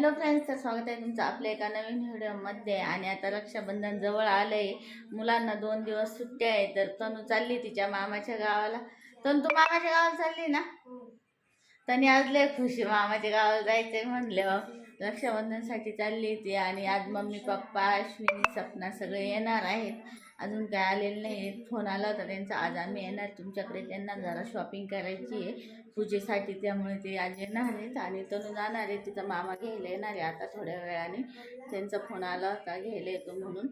Hello friends तर स्वागत आहे तुमचं आपल्या एका नवीन व्हिडिओमध्ये. आणि आता रक्षाबंधन जवळ आलंय. मुलांना दोन दिवस सुट्ट्या आहे तर तनू चालली तिच्या मामाच्या गावाला. तनू तू मामाच्या गावाला चालली ना? तनी आज लय खुशी मामाच्या गावाला जायचंय म्हणल्यावर रक्षाबंधनसाठी चालली ती आणि आज मम्मी पप्पा अश्विनी सपना सगळे येणार आहेत. अजून काय आलेले नाही फोन आला होता त्यांचा आज आम्ही येणार. तुमच्याकडे त्यांना जरा शॉपिंग करायची आहे. पूजेसाठी त्यामुळे ते आज येणार आहेत आणि तनु जाणार आहे. तिचा मामा घ्यायला येणार आहे आता थोड्या वेळाने. त्यांचा फोन आला होता घ्यायला येतो म्हणून.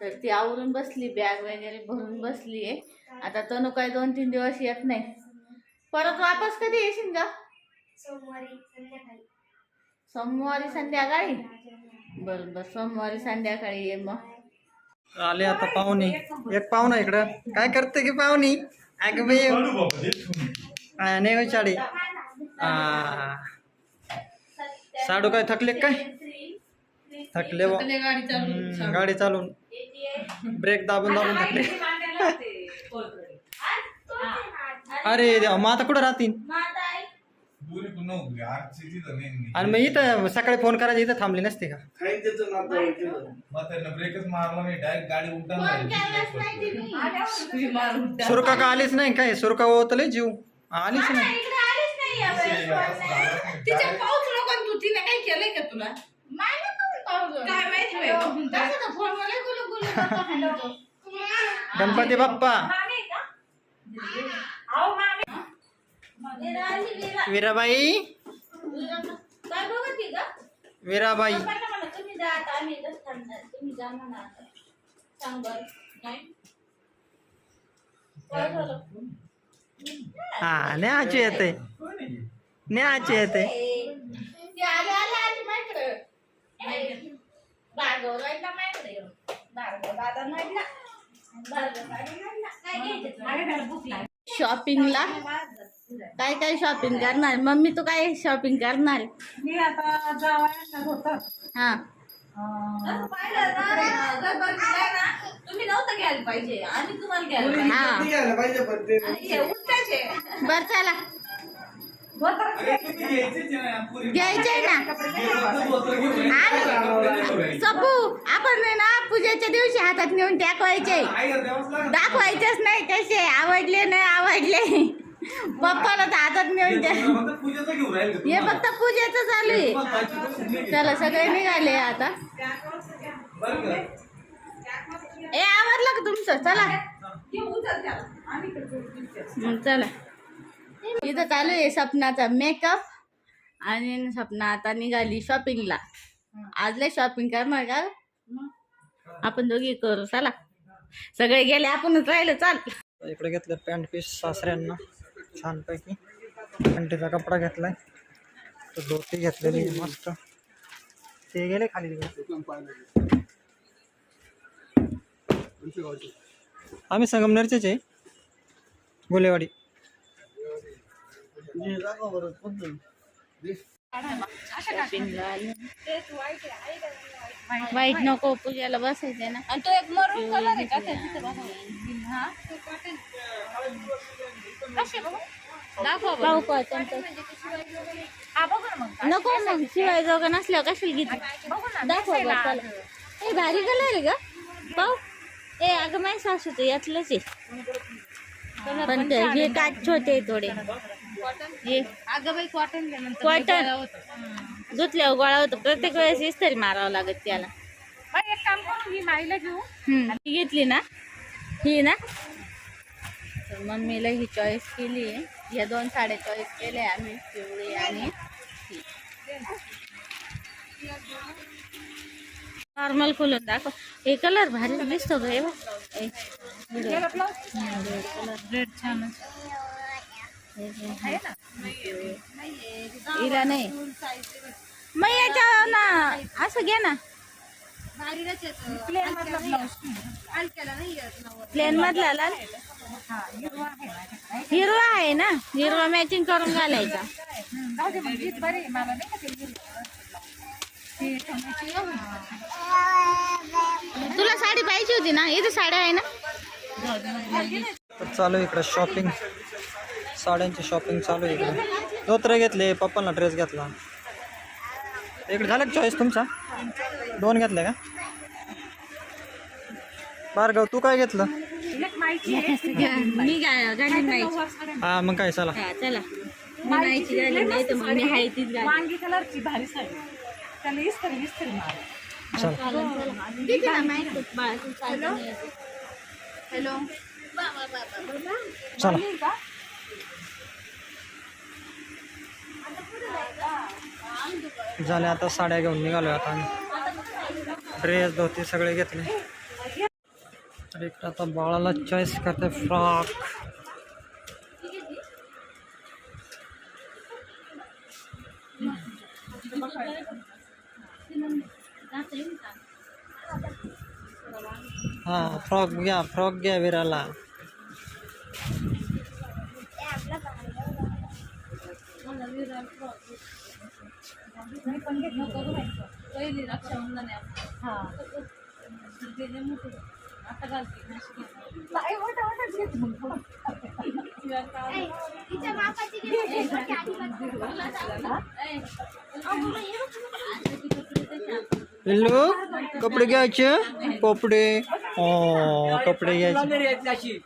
तर ती आवरून बसली बॅग वगैरे भरून बसली आहे. आता तनु काय दोन तीन दिवस येत नाही. परत वापस कधी येशील का सोमवारी संध्याकाळी. सोमवारी संध्याकाळी? बरं बरं सोमवारी संध्याकाळी ये मग. आले आता पाहुणे. एक पाहुणा इकडं. काय करते की पाहुणी? अगं बाई. नाही होय साडी. आ, साडू काय थकले काय? थकले गाडी चालून ब्रेक दाबून दाबून थकले. अरे देवा मग आता कुठं राहतील आणि मग इथं सकाळी फोन करायचं इथं थांबली नसते का? मग त्यांना ब्रेकच मारला नाही डायरेक्ट गाडी उलटा. मारली. सुरका का आलीच नाही काय? सुरका ओतले जीव? आलीच नाही. तिच्या पाऊस नको तू तिने काय केलंय का तुला? काय माहिती बाई? बाबा. गणपती बाप्पा. काय काय झालं? हा न्याची येते. न्याची येते. शॉपिंगला काय काय शॉपिंग करणार मम्मी तू काय शॉपिंग करणार मी आता जावयाला होतं हा तुम्ही नव्हतं घ्यायला पाहिजे आम्ही तुम्हाला घ्यायला हा हे बर चला आहे ना. सपू आपण आहे ना पूजेच्या दिवशी हातात नेऊन टाकवायचे. दाखवायचेच नाही कसे आवडले नाही आवडले पप्पाला तर हातात नेऊन द्या. हे फक्त पूजेचं चालू आहे. चला सगळे निघाले आता. बरं का? ए आवडलं का तुमचं? चला. चला. इथं चालू आहे सपनाचा मेकअप आणि सपना आता निघाली शॉपिंगला आज लय शॉपिंग करणार का आपण दोघी करू चला. सगळे गेले आपणच राहिलो चाल. इकडे घेतलं पॅन्ट पीस सासऱ्यांना. छानपैकी. थंडीचा कपडा घेतलाय. तो धोती घेतलेली आहे मस्त. ते गेले खाली आम्ही संगमनेरचेच आहे. गुलेवाडी. वाईट नको पूजेला बसायचंय ना. आणि तो एक मरून कलर आहे का? त्या तिथे बघा. हा? कसे बघू? दाखवा बरं. पाहू का त्यांचं? हा बघू ना मग. नको मग शिवाय जोगा नसल्यावर कशाला घेते बघू ना दाखव बरं. चला. ए भारी कलर आहे का पाहू. ए अगं माझ्या सासूचं यातलंच आहे. पण ते हे काच छोटे आहे थोडे. हे अगं बाई कॉटन घ्या नंतर Cotton. गोळा होतं. धुतल्यावर गोळा होतो. प्रत्येक वेळेस इस्त्री मारावं लागत त्याला. मग एक काम करू ही माईला घेऊ. हम्म, ही घेतली ना? ही ना? तर मम्मीला ही चॉईस केली दोन साड्या चॉईस केल्या आम्ही. पिवळी आणि नॉर्मल खोलून दाखव. हे कलर भारी दिसतो हे बघ. ब्लाऊज? हम्म, color. रेड छान हे हिला नाही मग याच्या ना असं घे ना. प्लेन मधला प्लेन मधला लाल. हिरवा आहे ना हिरवा मॅचिंग करून घालायचा. तुला साडी पाहिजे होती ना इथे साड्या आहे ना. चालू इकडे शॉपिंग साड्यांची शॉपिंग चालू आहे इकडे. धोत्र घेतले पप्पांना ड्रेस घेतला. इकडे झालं चॉईस तुमचा? दोन घेतले का? भार्गव तू काय घेतलं? नाही हा मग काय चला. हॅलो चला नाहीची गाडी नाही तर मग मी हाय तीच गाडी वांगी कलरची भारी साडी त्याला इस्त्री इस्त्री मार चला हॅलो चला का झाले आता साड्या घेऊन निघालो आता आम्ही. ड्रेस धोती सगळे घेतले. तर इकडे आता बाळाला चॉईस करते फ्रॉक हा फ्रॉक घ्या फ्रॉक घ्या विराला. पहिली रक्षाबंधन आहे हा. आता घालते नाही, मोठा मोठाच घेते मग. तिच्या बापाची पिल्लू कपडे घ्यायचे? कपडे? ओ कपडे घ्यायचे.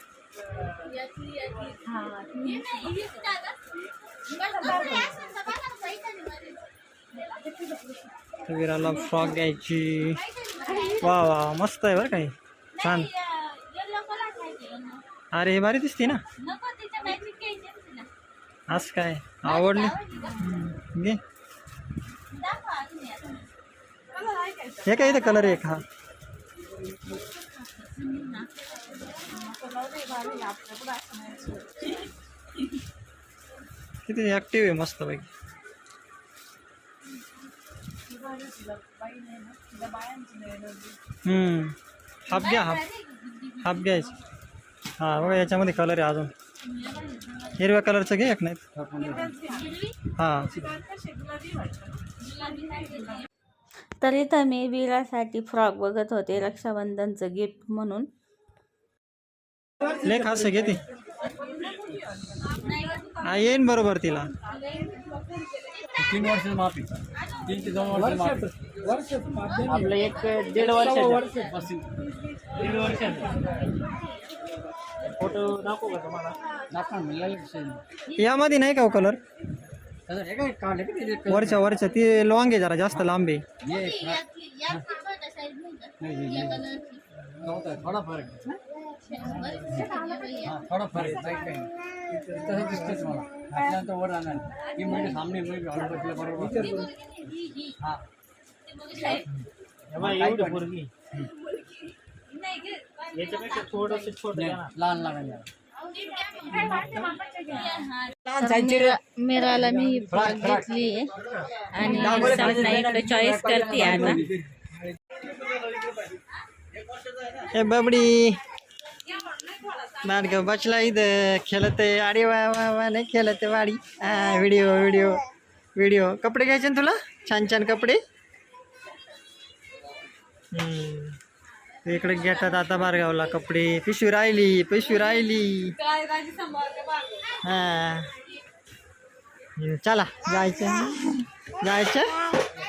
विराला फ्रॉक घ्यायची. वा वा मस्त आहे बरं काही छान. अरे हे भारी दिसते ना. अस काय? आवडली? घे. हे काय इथे कलर एक? हा. किती ॲक्टिव्ह आहे मस्त पैकी. हम्म. हाफ घ्या हाफ. हाफ घ्यायचं. हा बघा याच्यामध्ये कलर आहे अजून. हिरव्या कलरचं घे एक नाही हा. तर इथं मी विरासाठी फ्रॉक बघत होते रक्षाबंधनचं गिफ्ट म्हणून. लेख असं घेते हा येईन बरोबर तिला. तीन वर्ष माफी तीन ते दोन वर्ष माफी आपलं एक दीड वर्ष दीड वर्ष फोटो दाखवू का तुम्हाला दाखवा यामध्ये नाही का कलर हे काय काढले का ते? वरच्या वरच्या ती लॉंग आहे जरा जास्त लांब आहे थोडा फरक आहे. हा, थोडा फरक आहे, बाकी काही नाही. तसं दिसतंच मला घातल्यानंतर वर राहणार ही म्हणजे सामने मी घालून बसल्या बरोबर हा। तेव्हा एवढी पोरगी याच्यापेक्षा थोडस छोट नाही, लहान लहान आहे. तर मीरा- मीराला मी ही फ्रॉक घेतली आणि सपना इकडे चॉईस करते आता ए बबडी। नाटक बसला इथं. खेळत आहे अरे वा वा वा नाही खेळत आहे वाडी. हा व्हिडिओ व्हिडिओ व्हिडिओ कपडे घ्यायचे ना तुला? छान छान कपडे. इकडे घेतात आता बारगावला कपडे. पिशवी राहिली पिशवी राहिली. हा. चला जायचं. जायचं?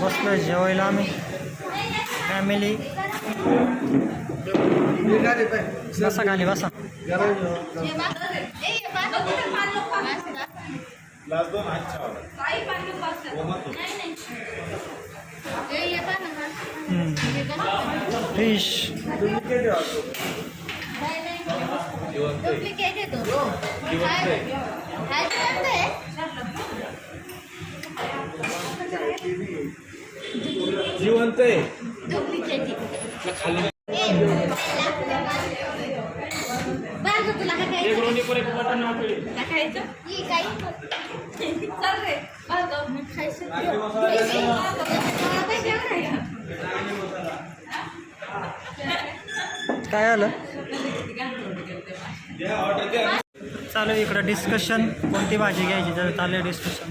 बसलो जेवायला आम्ही. फॅमिली बसा खाली बसा. फ़िश. डुप्लिकेट येतो. जिवंत आहे. तुला वापरली काय आलं? चालू आहे इकडं डिस्कशन कोणती भाजी घ्यायची? तर चालू आहे डिस्कशन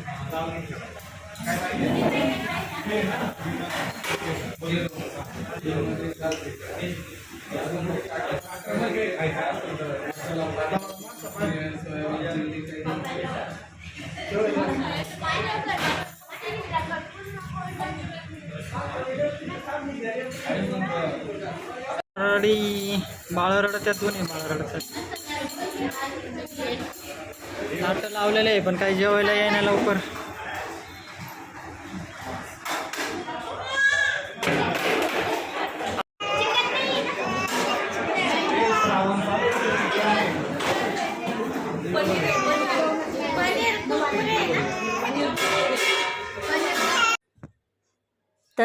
रडी. बाळ रडत्यात दोन्ही बाळ रडतात लावलेलं आहे पण काही जेवायला येईना लवकर.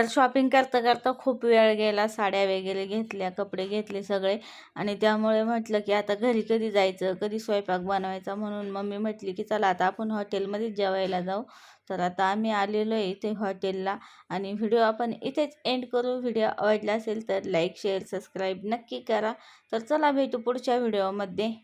तर शॉपिंग करता करता खूप वेळ गेला साड्या वगैरे घेतल्या कपडे घेतले सगळे. आणि त्यामुळे म्हटलं की आता घरी कधी जायचं कधी स्वयंपाक बनवायचा म्हणून मम्मी म्हटली की चला आता आपण हॉटेलमध्येच जेवायला जाऊ. तर आता आम्ही आलेलो आहे इथे हॉटेलला आणि व्हिडिओ आपण इथेच एंड करू. व्हिडिओ आवडला असेल तर लाईक शेअर सबस्क्राईब नक्की करा. तर चला भेटू पुढच्या व्हिडिओमध्ये.